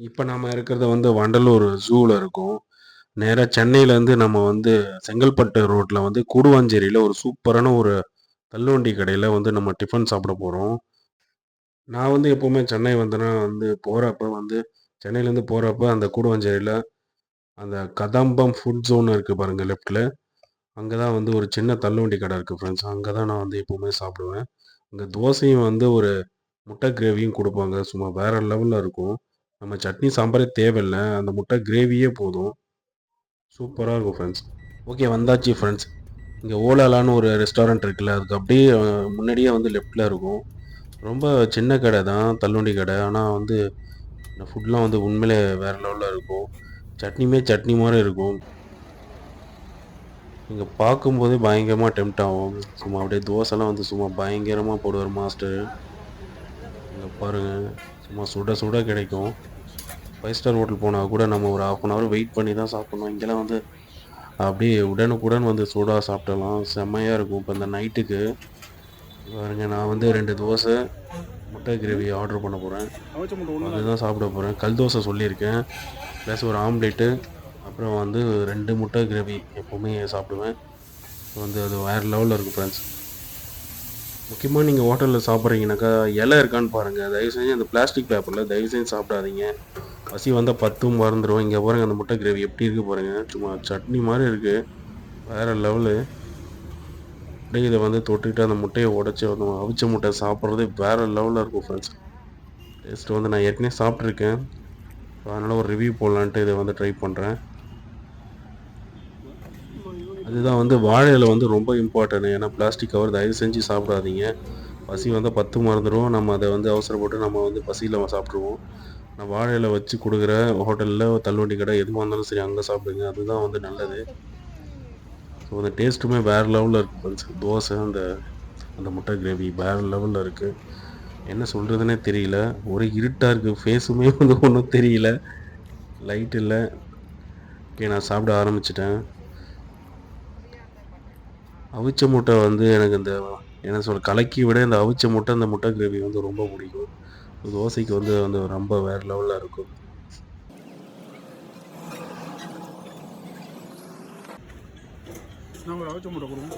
இப்போ நம்ம இருக்கிறது வந்து வண்டலூர் ஜூவில் இருக்கும் நேராக சென்னையிலேருந்து நம்ம வந்து செங்கல்பட்டு ரோட்டில் வந்து கூடுவாஞ்சேரியில் ஒரு சூப்பரான ஒரு தள்ளுவண்டி கடையில் வந்து நம்ம டிஃபன் சாப்பிட போகிறோம் நான் வந்து எப்போவுமே சென்னை வந்தேன்னா வந்து போகிறப்ப வந்து சென்னையிலேருந்து போகிறப்ப அந்த கூடுவாஞ்சேரியில் அந்த கதம்பம் ஃபுட் ஜோன் இருக்குது பாருங்கள் லெஃப்டில் அங்கே தான் வந்து ஒரு சின்ன தள்ளுவண்டி கடை இருக்குது ஃப்ரெண்ட்ஸ். அங்கே தான் நான் வந்து எப்போவுமே சாப்பிடுவேன். அங்கே தோசையும் வந்து ஒரு முட்டை கிரேவியும் கொடுப்பாங்க சும்மா வேற லெவலில் இருக்கும். நம்ம சட்னி, சாம்பாரே தேவையில்ல. அந்த முட்டை கிரேவியே போதும். சூப்பராக இருக்கும் ஃப்ரெண்ட்ஸ். ஓகே வந்தாச்சு ஃப்ரெண்ட்ஸ். இங்கே ஓலாலான்னு ஒரு ரெஸ்டாரண்ட் இருக்குல்ல, அதுக்கு அப்படியே முன்னாடியே வந்து லெஃப்டில் இருக்கும். ரொம்ப சின்ன கடை தான் தள்ளுவண்டி கடை. ஆனால் வந்து இந்த ஃபுட்லாம் வந்து உண்மையிலே வேறு லெவலில் இருக்கும். சட்னியுமே சட்னி மாதிரி இருக்கும். இங்கே பார்க்கும்போதே பயங்கரமாக டெம்ட் ஆகும். சும்மா அப்படியே தோசைலாம் வந்து சும்மா பயங்கரமாக போடுவார் மாஸ்டரு. இங்கே பாருங்கள் சும்மா சுட சுட கிடைக்கும். ஃபைவ் ஸ்டார் ஹோட்டல் போனால் கூட நம்ம ஒரு 1/2 அன் ஹவர் வெயிட் பண்ணி தான் சாப்பிடணும். இங்கெல்லாம் வந்து அப்படியே உடனுக்குடன் வந்து சூடாக சாப்பிடலாம். செம்மையாக இருக்கும். இப்போ இந்த நைட்டுக்கு பாருங்க நான் வந்து ரெண்டு தோசை, முட்டை கிரேவி ஆர்டர் பண்ண போகிறேன் அதுதான் சாப்பிட போகிறேன் கல் தோசை சொல்லியிருக்கேன். ப்ளஸ் ஒரு ஆம்லேட்டு, அப்புறம் வந்து ரெண்டு முட்டை கிரேவி எப்போவுமே சாப்பிடுவேன். வந்து அது வேறு லெவலில் இருக்கும் ஃப்ரெண்ட்ஸ். முக்கியமாக நீங்கள் ஹோட்டலில் சாப்பிட்றீங்கனாக்கா, இலை இருக்கான்னு பாருங்கள் தயவு செஞ்சு அந்த பிளாஸ்டிக் பேப்பரில் தயவு செஞ்சு சாப்பிடாதீங்க. பசி வந்தால் பத்தும் மறந்துடும் இங்கே பாருங்க அந்த முட்டை கிரேவி எப்படி இருக்கு பாருங்க. சும்மா சட்னி மாதிரி இருக்கு. வேற லெவலு. அப்படியே இதை வந்து தொட்டுக்கிட்டு அந்த முட்டையை உடச்சி வந்து அவிச்ச முட்டை சாப்பிட்றது வேற லெவலில் இருக்கும் ஃப்ரெண்ட்ஸ். டேஸ்ட்டு வந்து நான் ஏற்கனவே சாப்பிட்ருக்கேன் அதனால் ஒரு ரிவ்யூ போடலான்ட்டு இதை வந்து ட்ரை பண்ணுறேன் அதுதான் வந்து வாழை வந்து ரொம்ப இம்பார்ட்டன்ட். ஏன்னா பிளாஸ்டிக் கவர் தயவு செஞ்சு சாப்பிடாதீங்க. பசி வந்தால் பத்து மறந்துடும் நம்ம அதை வந்து அவசரப்பட்டு நம்ம வந்து பசியில் சாப்பிடுவோம் நான் வாழை இலை வச்சு கொடுக்குற ஹோட்டல்ல தள்ளுவண்டி கடை எதுவாக இருந்தாலும் சரி அங்கே சாப்பிடுங்க. அதுதான் வந்து நல்லது. ஸோ அந்த டேஸ்ட்டுமே வேற லெவலில் இருக்குது ஃப்ரெண்ட்ஸ். தோசை அந்த அந்த முட்டை கிரேவி வேற லெவலில் இருக்குது என்ன சொல்கிறதுனே தெரியல. ஒரே இருட்டாக இருக்குது ஃபேஸுமே வந்து ஒன்றும் தெரியல. லைட் இல்லை ஓகே நான் சாப்பிட ஆரம்பிச்சிட்டேன் அவிச்ச முட்டை வந்து எனக்கு இந்த என்ன சொல்ல கலக்கி விட இந்த அவிச்ச முட்டை, அந்த முட்டை கிரேவி வந்து ரொம்ப பிடிக்கும். தோசைக்கு வந்து வந்து ரொம்ப வேற லெவல்ல இருக்கும். நான் ஒரு அவிச்ச முட்டை கொடுங்க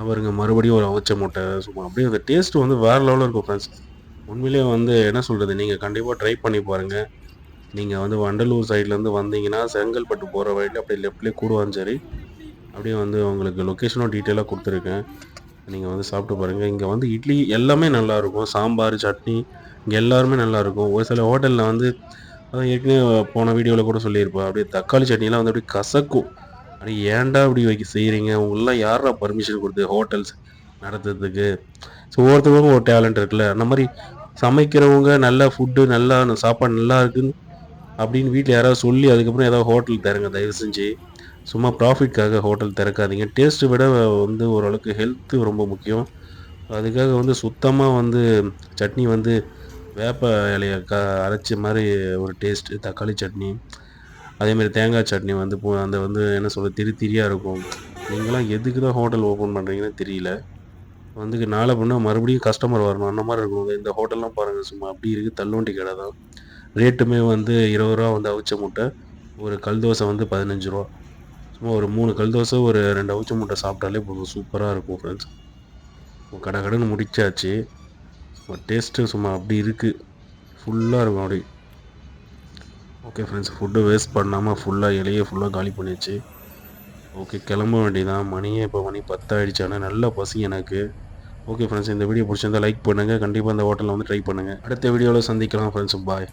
அவருங்க மறுபடியும் ஒரு அவிச்ச முட்டை சும்மா அப்படியே அந்த டேஸ்ட் வந்து வேற லெவல்ல இருக்கும் ஃப்ரெண்ட்ஸ். உண்மையிலேயே வந்து என்ன சொல்றது, நீங்க கண்டிப்பா ட்ரை பண்ணி பாருங்க. நீங்கள் வந்து வண்டலூர் சைட்லேருந்து வந்தீங்கன்னா, செங்கல்பட்டு போகிற வழியில அப்படியே லெஃப்ட்லயே கூடுவாஞ்சேரி. அப்படியே வந்து உங்களுக்கு லொகேஷனும் டீட்டெயிலாக கொடுத்துருக்கேன் நீங்கள் வந்து சாப்பிட்டு பாருங்கள் இங்கே வந்து இட்லி எல்லாமே நல்லாயிருக்கும் சாம்பார், சட்னி இங்கே எல்லாருமே நல்லாயிருக்கும் ஒரு சில ஹோட்டலில் வந்து அதான் ஏற்கனவே போன வீடியோவில் கூட சொல்லியிருப்பேன். அப்படியே தக்காளி சட்னிலாம் வந்து அப்படியே கசக்கும். அப்படி ஏன்டா இப்படி வைக்க செய்கிறீங்க உங்களெலாம் யாரா பர்மிஷன் கொடுத்து ஹோட்டல்ஸ் நடத்துறதுக்கு? ஸோ ஒவ்வொருத்தவங்களுக்கும் ஒரு டேலண்ட் இருக்குல்ல. அந்த மாதிரி சமைக்கிறவங்க நல்ல ஃபுட்டு நல்லா சாப்பாடு நல்லா இருக்குன்னு அப்படின்னு வீட்டில் யாராவது சொல்லி அதுக்கப்புறம் ஏதாவது ஹோட்டல் திறங்க தயவு செஞ்சு. சும்மா ப்ராஃபிட்காக ஹோட்டல் திறக்காதீங்க. டேஸ்ட்டு விட வந்து ஓரளவுக்கு ஹெல்த்து ரொம்ப முக்கியம். அதுக்காக வந்து சுத்தமாக வந்து சட்னி வந்து வேப்ப இலைய க அரைச்ச மாதிரி ஒரு டேஸ்ட்டு தக்காளி சட்னி. அதேமாரி தேங்காய் சட்னி வந்து போ அந்த வந்து என்ன சொல்கிறது திரி திரியாக இருக்கும். நீங்களாம் எதுக்கு தான் ஹோட்டல் ஓப்பன் பண்ணுறீங்கன்னு தெரியல. வந்து நாளை பின்ன மறுபடியும் கஸ்டமர் வரணும். அந்த மாதிரி இருக்கும். இந்த ஹோட்டல்லாம் பாருங்கள் சும்மா அப்படி இருக்குது தள்ளுவண்டி கடை தான். ரேட்டுமே வந்து இருபது ரூபா வந்து அவிச்ச முட்டை. ஒரு கல் தோசை வந்து பதினஞ்சு ரூபா சும்மா ஒரு மூணு கல் தோசை, ஒரு ரெண்டு அவிச்ச முட்டை சாப்பிட்டாலே போதும். சூப்பராக இருக்கும் ஃப்ரெண்ட்ஸ். கடை கடைன்னு முடிச்சாச்சு. சும்மா டேஸ்ட்டு சும்மா அப்படி இருக்குது ஃபுல்லாக இருக்கும் அப்படியே. ஓகே ஃப்ரெண்ட்ஸ் ஃபுட்டு வேஸ்ட் பண்ணாமல் ஃபுல்லாக இலைய ஃபுல்லாக காலி பண்ணிடுச்சு ஓகே கிளம்ப வேண்டியதான். மணியே இப்போ மணி 10 ஆனால் நல்ல பசி எனக்கு. ஓகே ஃப்ரெண்ட்ஸ் இந்த வீடியோ பிடிச்சிருந்தா லைக் பண்ணுங்க. கண்டிப்பாக இந்த ஹோட்டலில் வந்து ட்ரை பண்ணுங்க. அடுத்த வீடியோவில் சந்திக்கலாம் ஃப்ரெண்ட்ஸ். பாய்.